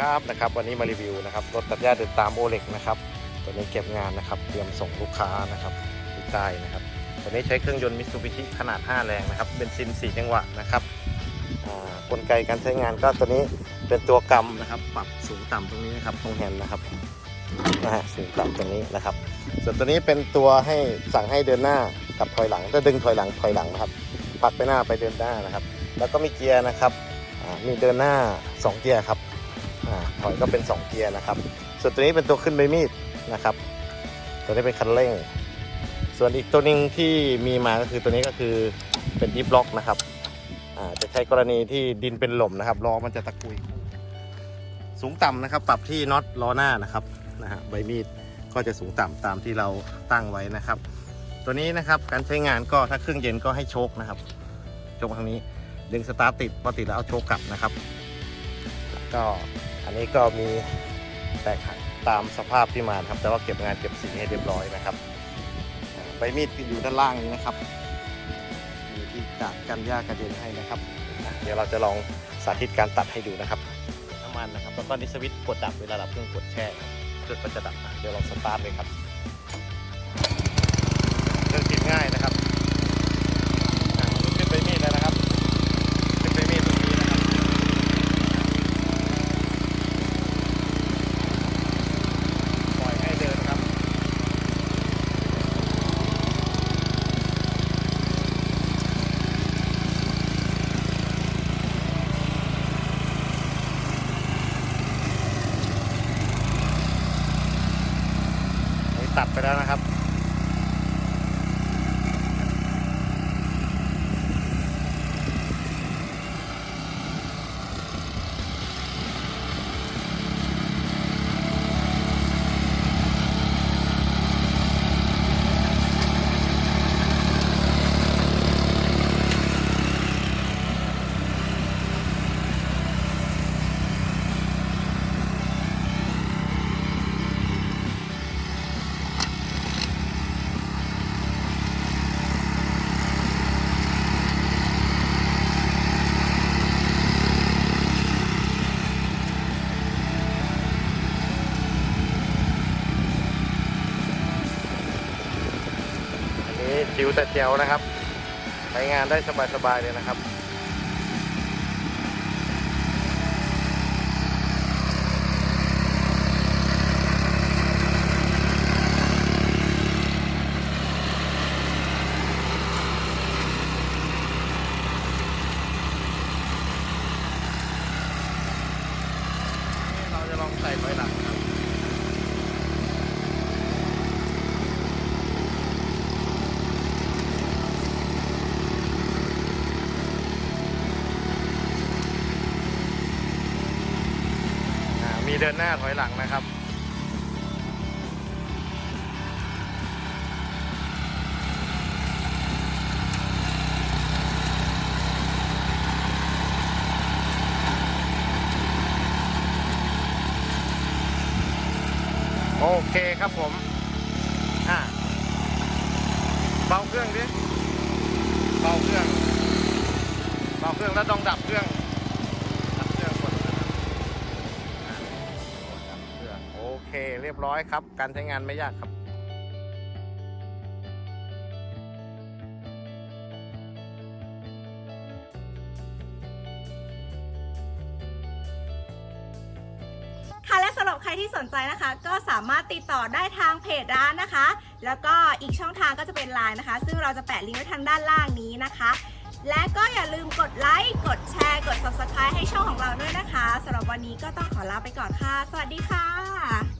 ครับนะครับ วันนี้มารีวิวนะครับรถตัดหญ้าเดินตามโอเล็กนะครับตัวนี้เก็บงานนะครับ เตรียมส่งลูกค้านะครับที่ใต้นะครับตัวนี้ใช้เครื่องยนต์มิตซูบิชิขนาด 5 แรงนะครับเบนซิน 4 จังหวะนะครับอ่ากลไกการใช้งานก็ตัวนี้เป็นตัวกำนะครับ ปรับสูงต่ำตรงนี้นะครับตรงแฮนด์นะครับนะฮะสูงต่ำตรงนี้นะครับ ส่วนตัวนี้เป็นตัวให้สั่งให้เดินหน้ากับถอยหลังถ้าดึงถอยหลังถอยหลังนะครับพักไปหน้าไปเดินหน้านะครับ แล้วก็มีเกียร์นะครับอ่ามีเดินหน้า 2 เกียร์ครับ ถอยก็เป็น 2 เกียร์นะครับ ส่วนตัวนี้เป็นตัวขึ้นใบมีดนะครับ ตัวนี้เป็นคันเร่ง ส่วนอีกตัวนึงที่มีมาก็คือตัวนี้ก็คือเป็นดิฟล็อกนะครับจะใช้กรณีที่ดินเป็นหล่มนะครับล้อมันจะตะกุย สูงต่ำนะครับ ปรับที่น็อตล้อหน้านะครับนะฮะใบมีดก็จะสูงต่ำตามที่เราตั้งไว้นะครับ ตัวนี้นะครับการใช้งานก็ถ้าเครื่องเย็นก็ให้โชคนะครับโชคทางนี้ดึงสตาร์ทติดพอติดแล้วเอาโชคกลับนะครับ ก็ อันนี้ก็มีแตกหักตามสภาพที่มานะครับ แต่ว่าเก็บงานเก็บสีให้เรียบร้อยนะครับอ่าใบมีดอยู่ด้านล่างนี้นะครับมีที่กาดกันหญ้ากระเด็นให้นะครับอะเดี๋ยวเราจะลองสาธิตการตัดให้ดูนะครับน้ำมันนะครับแล้วก็นิสวิตช์กดดับเวลาดับเครื่องกดแช่ครับเครื่องก็จะดับอะเดี๋ยวลองสตาร์ทเลยครับเครื่องติดง่ายนะครับอ่าขึ้นใบมีดแล้วนะครับขึ้นใบมีดตรงนี้นะครับ ปล่อยให้เดินครับ นี่ตับไปแล้วนะครับ อันนี้ จิ๋วแต่เจียวนะครับใช้งานได้สบายๆเลยนะครับเราจะลองใส่ถอยหลังครับ อ่ามี เดินหน้าถอยหลังนะครับ โอเคครับผม อ่าเบาเครื่องดิ เบาเครื่อง เบาเครื่องแล้วต้องดับเครื่อง เรียบร้อยครับ การใช้งานไม่ยากครับค่ะและสำหรับใครที่สนใจนะคะ ก็สามารถติดต่อได้ทางเพจร้านนะคะ แล้วก็อีกช่องทางก็จะเป็นไลน์นะคะ ซึ่งเราจะแปะลิงก์ไว้ทางด้านล่างนี้นะคะ และก็อย่าลืมกดไลค์กดแชร์ กด subscribe ให้ช่องของเราด้วยนะคะสำหรับวันนี้ก็ต้องขอลาไปก่อนค่ะ สวัสดีค่ะ